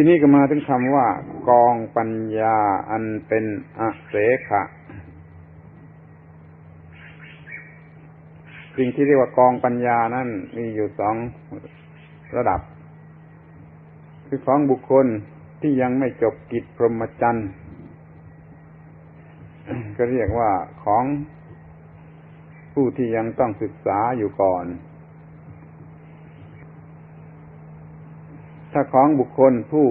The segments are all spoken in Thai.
ที่นี้ก็มาถึงคำว่า กองปัญญาอันเป็นอเสขะสิ่งที่เรียกว่ากองปัญญานั้นมีอยู่สองระดับ คือของบุคคลที่ยังไม่จบกิจพรหมจรรย์ก็เรียกว่าของผู้ที่ยังต้องศึกษาอยู่ก่อน ถ้าของบุคคลผู้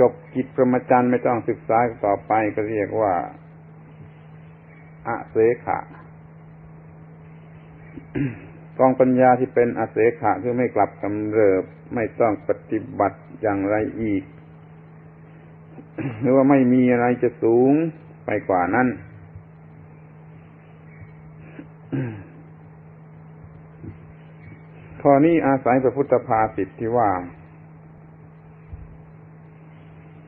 จบกิจพรหมจรรย์ไม่ต้องศึกษาต่อไปก็เรียกว่าอาเสขะกองปัญญาที่เป็นอาเสขะคือไม่กลับกำเริบ ไม่ต้องปฏิบัติอย่างไรอีก หรือว่าไม่มีอะไรจะสูงไปกว่านั้นข้อนี้อาศัยพระพุทธภาสิทธิที่ว่า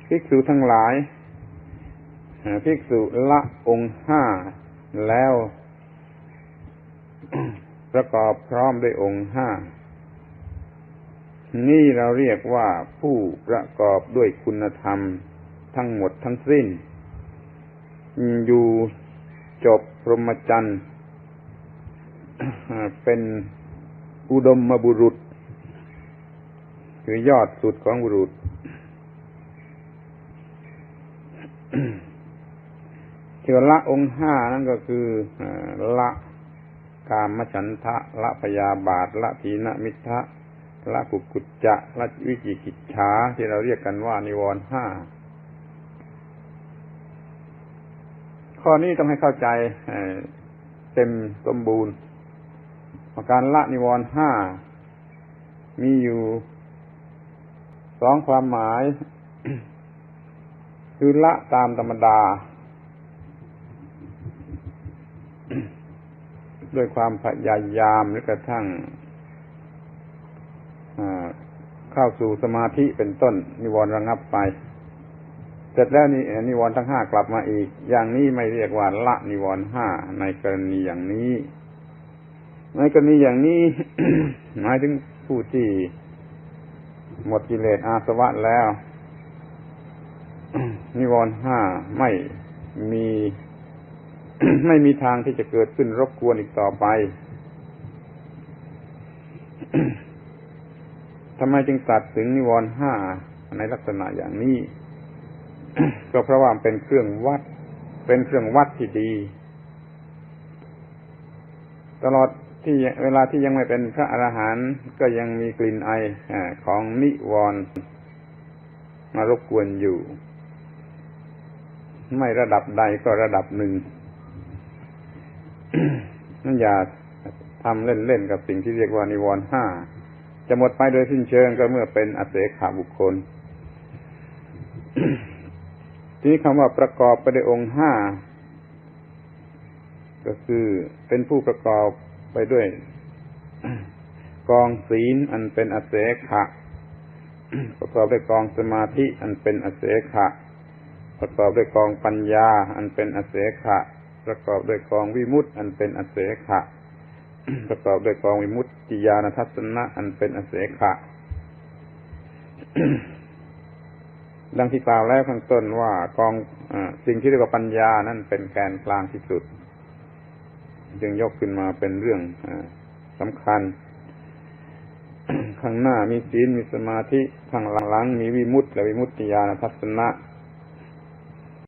ภิกษุทั้งหลายภิกษุละองค์ห้าแล้ว ประกอบพร้อมด้วยองค์ห้านี่เราเรียกว่าผู้ประกอบด้วยคุณธรรมทั้งหมดทั้งสิ้น อยู่จบพรหมจรรย์เป็นอุดมมบุรุษ คือยอดสุดของบุรุษ ที่ว่าละองค์ห้านั่นก็คือละกามฉันทะ ละพยาบาท ละทีนมิทะละกุกุจจะ ละวิจิกิจฉาที่เราเรียกกันว่านิวรณ์ห้าข้อนี้ต้องให้เข้าใจเต็มสมบูรณ์การละนิวรณ์ห้ามีอยู่สองความหมาย คือละตามธรรมดา ด้วยความพยายามหรือกระทั่งเข้าสู่สมาธิเป็นต้น นิวรณ์ระงับไป เสร็จแล้วนี่นิวรณ์ทั้งห้ากลับมาอีก อย่างนี้ไม่เรียกว่าละนิวรณ์ห้าในกรณีอย่างนี้ ในกรณีอย่างนี้ หมายถึงผู้ที่หมดกิเลสอาสวะแล้ว นิวรณ์ห้าไม่มี ไม่มีทางที่จะเกิดขึ้นรบกวนอีกต่อไปทำไมจึงตัดถึงนิวรณ์ห้าในลักษณะอย่างนี้ ก็เพราะว่าเป็นเครื่องวัด เป็นเครื่องวัดที่ดี ตลอดที่เวลาที่ยังไม่เป็นพระอรหันต์ก็ยังมีกลิ่นไอของนิวรณ์มารบกวนอยู่ ไม่ระดับใดก็ระดับหนึ่ง นั่นอย่าทำเล่นๆกับสิ่งที่เรียกว่านิวรณ์ห้าจะหมดไปโดยสิ้นเชิงก็เมื่อเป็นอเสขาบุคคล ทีนี้คำว่าประกอบไปด้วยองค์ห้าก็คือเป็นผู้ประกอบไปด้วยกองศีลอันเป็นอเสขะ ประกอบด้วยกองสมาธิอันเป็นอเสขะ ประกอบด้วยกองปัญญา อันเป็นอเสขะ ประกอบด้วยกองวิมุตต์อันเป็นอเสขะ ประกอบด้วยกองวิมุตติญาณทัศนะอันเป็นอเสขะ ดังที่กล่าวแล้วข้างต้นว่ากองอสิ่งที่เรียกว่าปัญญานั่นเป็นแกนกลางที่สุด จึงยกขึ้นมาเป็นเรื่องอสำคัญ ข้างหน้ามีศีลมีสมาธิ ข้างหลังมีวิมุตติและวิมุตติญาณทัศนะ